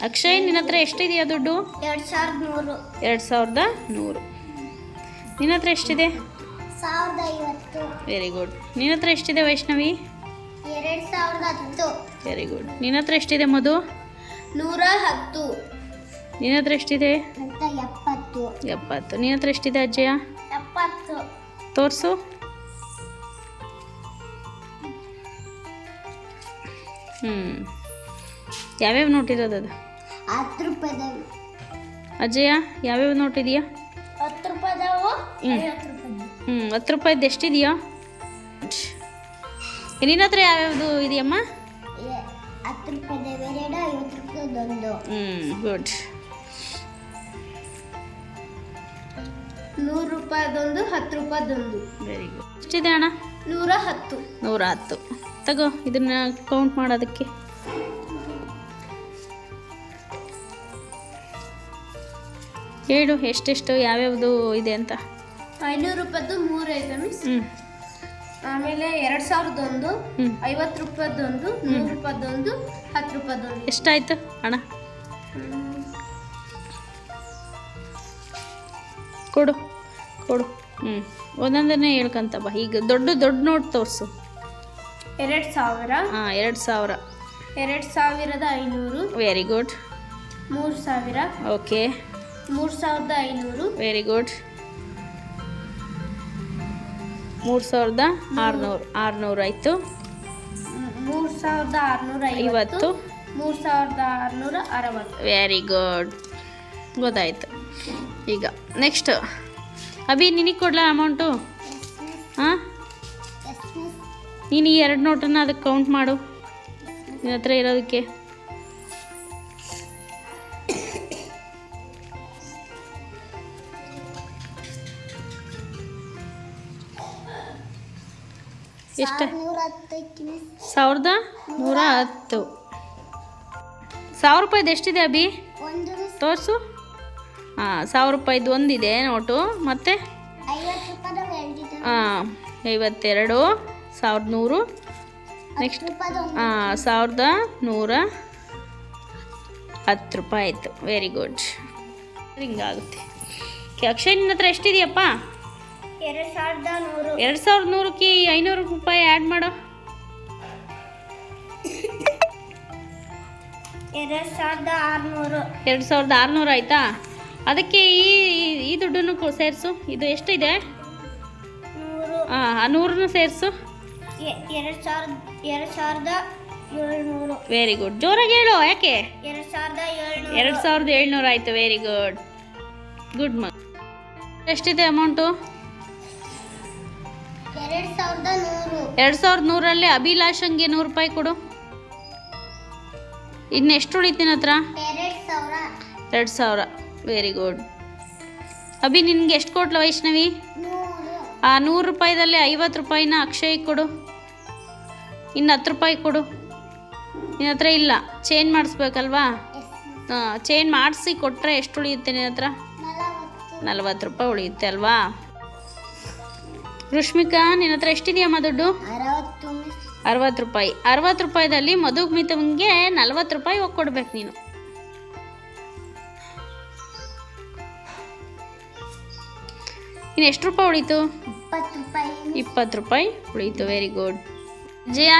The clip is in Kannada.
ಹತ್ರ ಎಷ್ಟಿದೆಯಾ ದುಡ್ಡು? ಎರಡು ಸಾವಿರದ ನೂರು. ಎರಡು ಸಾವಿರದ ನೂರು. ನಿನ್ನ ಹತ್ರ ಎಷ್ಟಿದೆ? ಸಾವಿರದ ಐವತ್ತು. ವೆರಿ ಗುಡ್ ನಿನ್ನ ಹತ್ರ ಎಷ್ಟಿದೆ ವೈಷ್ಣವಿ? ಎರಡು ಸಾವಿರದ ಹತ್ತು. ವೆರಿ ಗುಡ್ ನಿನ್ನ ಹತ್ರ ಎಷ್ಟಿದೆ ಮಧು? ನೂರ ಹತ್ತು. ನಿನ್ನ ಹತ್ರ ಎಷ್ಟಿದೆ? ಎಪ್ಪತ್ತು. ಎಪ್ಪತ್ತು. ನಿನ್ನ ಹತ್ರ ಎಷ್ಟಿದೆ ಅಜ್ಜಯ್ಯ? ಎಪ್ಪತ್ತು. ತೋರಿಸು. ಹ್ಞೂ ಯಾವ್ಯಾವ ನೋಟಿರೋದು ಅದು? ಹತ್ತು ರೂಪಾಯಿದವು. ಅಜಯ ಯಾವ್ಯಾವ ನೋಟ್ ಇದೆಯಾ? ಹತ್ತು ರೂಪಾಯಿದವು. ಐವತ್ತು ರೂಪಾಯಿ ಹ್ಞೂ ಹತ್ತು ರೂಪಾಯ್ದು ಎಷ್ಟಿದೆಯಾ? ನಿನ್ನ ಹತ್ರ ಯಾವ್ಯಾವುದು ಇದೆಯಮ್ಮ? ಹತ್ತು ರೂಪಾಯಿದವು ಎರಡು ಐವತ್ತು ರೂಪಾಯಿದೊಂದು ಹ್ಞೂ ಗುಡ್ ನೂರು ರೂಪಾಯಿದೊಂದು ಹತ್ತು ರೂಪಾಯಿದೊಂದು. ವೆರಿ ಗುಡ್ ಎಷ್ಟಿದೆ ಅಣ್ಣ? ನೂರ ಹತ್ತು. ನೂರ ಹತ್ತು. ತಗೋ ಇದನ್ನ ಕೌಂಟ್ ಮಾಡೋದಕ್ಕೆ ಹೇಳು ಎಷ್ಟೆಷ್ಟು ಯಾವ್ಯಾವುದು ಇದೆ ಅಂತ. ಐನೂರು ರೂಪಾಯಿದು ಮೂರು ಐತೆ ಮಿಸ್ ಹ್ಞೂ ಆಮೇಲೆ ಎರಡು ಸಾವಿರದ ಒಂದು ಐವತ್ತು ರೂಪಾಯ್ದೊಂದು ನೂರು ರೂಪಾಯ್ದೊಂದು ಹತ್ತು ರೂಪಾಯ್ದೊಂದು. ಎಷ್ಟಾಯ್ತು ಹಣ ಕೊಡು ಕೊಡು. ಹ್ಞೂ ಒಂದೊಂದನ್ನೇ ಹೇಳ್ಕಂತ ಬಾ. ಈಗ ದೊಡ್ಡ ದೊಡ್ಡ ನೋಟ್ ತೋರಿಸು. ಎರಡು ಸಾವಿರ. ಹಾಂ ಎರಡು ಸಾವಿರ. ಎರಡು ಸಾವಿರದ ಐನೂರು. ವೆರಿ ಗುಡ್ ಮೂರು ಸಾವಿರ. ಓಕೆ ಮೂರು ಸಾವಿರದ ಐನೂರು. ವೆರಿ ಗುಡ್ ಮೂರು ಸಾವಿರದ ಆರುನೂರು. ಆರುನೂರು ಆಯಿತು. ಮೂರು ಸಾವಿರದ ಆರುನೂರ ಐವತ್ತು. ಮೂರು ಸಾವಿರದ ಆರುನೂರ ಅರವತ್ತು ವೆರಿ ಗುಡ್ ಗೊತ್ತಾಯ್ತು. ಈಗ ನೆಕ್ಸ್ಟ್ ಅಭಿ ನಿನಗೆ ಕೊಡಲ ಅಮೌಂಟು ಹಾಂ? ನೀನು ಈ ಎರಡು ನೋಟನ್ನು ಅದಕ್ಕೆ ಕೌಂಟ್ ಮಾಡು. ನಿನ್ನ ಹತ್ರ ಇರೋದಕ್ಕೆ. ಎಷ್ಟು? ಸಾವಿರದ ನೂರ ಹತ್ತು ಸಾವಿರ ರೂಪಾಯ್ದು ಎಷ್ಟಿದೆ ಅಭಿ? ತೋರಿಸು. ಹಾಂ ಸಾವಿರ ರೂಪಾಯ್ದು ಒಂದಿದೆ ನೋಟು. ಮತ್ತು? ಹಾಂ ಐವತ್ತೆರಡು ಸಾವಿರದ ನೂರು. ನೆಕ್ಸ್ಟ್ ಹಾಂ ಸಾವಿರದ ನೂರ ಹತ್ತು ರೂಪಾಯಿ ಆಯಿತು ವೆರಿ ಗುಡ್ ಹಿಂಗಾಗುತ್ತೆ ಅಕ್ಷಯ್ ನಿನ್ನ ಹತ್ರ ಎಷ್ಟಿದೆಯಪ್ಪ? ಎರಡು ಸಾವಿರದ ನೂರು. ಎರಡು ಸಾವಿರದ ನೂರಕ್ಕೆ ಐನೂರು ರೂಪಾಯಿ ಆ್ಯಡ್ ಮಾಡೋ. ಎರಡು ಸಾವಿರದ ಆರುನೂರು. ಎರಡು ಸಾವಿರದ ಆರುನೂರು ಆಯಿತಾ? ಅದಕ್ಕೆ ಈ ಈ- ದುಡ್ಡನ್ನು ಸೇರಿಸು. ಇದು ಎಷ್ಟಿದೆ? ಹಾಂ ನೂರನ್ನು ಸೇರಿಸು. ಎ- ಎರಡು ಸಾವಿರದ ಎರಡು ಸಾವಿರದ ಏಳ್ನೂರು. ವೆರಿ ಗುಡ್ ಜೋರಾಗಿ ಹೇಳು ಯಾಕೆ? ಎರಡು ಸಾವಿರದ ಏಳ್ನೂರು. ಎರಡು ಸಾವಿರದ ಏಳ್ನೂರು ಆಯಿತು. ವೆರಿ ಗುಡ್ ಗುಡ್ ಮಾ ಎಷ್ಟಿದೆ ಅಮೌಂಟು ಎರಡು ಸಾವಿರದ ನೂರಲ್ಲಿ ಅಭಿಲಾಷಂಗೆ ನೂರು ರೂಪಾಯಿ ಕೊಡು. ಇನ್ನು ಎಷ್ಟು ಉಳಿತು ನಿನ್ನ ಹತ್ರ ಎರಡು ಸಾವಿರ. ವೆರಿ ಗುಡ್ ಅಭಿ ನಿನಗೆ ಎಷ್ಟು ಕೊಟ್ಲ ವೈಷ್ಣವಿ? ಆ ನೂರು ರೂಪಾಯಿದಲ್ಲಿ ಐವತ್ತು ರೂಪಾಯಿನ ಅಕ್ಷಯ್ ಕೊಡು. ಇನ್ನು ಹತ್ತು ರೂಪಾಯಿ ಕೊಡು. ನಿನ್ನ ಹತ್ರ ಇಲ್ಲ. ಚೇಂಜ್ ಮಾಡಿಸ್ಬೇಕಲ್ವಾ? ಹಾಂ ಚೇಂಜ್ ಮಾಡಿಸಿ ಕೊಟ್ಟರೆ ಎಷ್ಟು ಉಳಿಯುತ್ತೆ ನಿನ್ನ ಹತ್ರ? ನಲ್ವತ್ತು ರೂಪಾಯಿ ಉಳಿಯುತ್ತೆ ಅಲ್ವಾ? ರುಷ್ಮಿಕಾ ನಿನ್ನ ಹತ್ರ ಎಷ್ಟಿದೆಯಮ್ಮ ದುಡ್ಡು? ಅರವತ್ತು ರೂಪಾಯಿ. ಅರವತ್ತು ರೂಪಾಯಿದಲ್ಲಿ ಮಧುಮಿತಂಗೆ ನಲ್ವತ್ತು ರೂಪಾಯಿ ಹೋಗಿ ಕೊಡ್ಬೇಕು ನೀನು. ಇನ್ನು ಎಷ್ಟು ರೂಪಾಯಿ ಉಳೀತು? ಇಪ್ಪತ್ತು ರೂಪಾಯಿ. ಉಳೀತು. ವೆರಿ ಗುಡ್ ಜಯ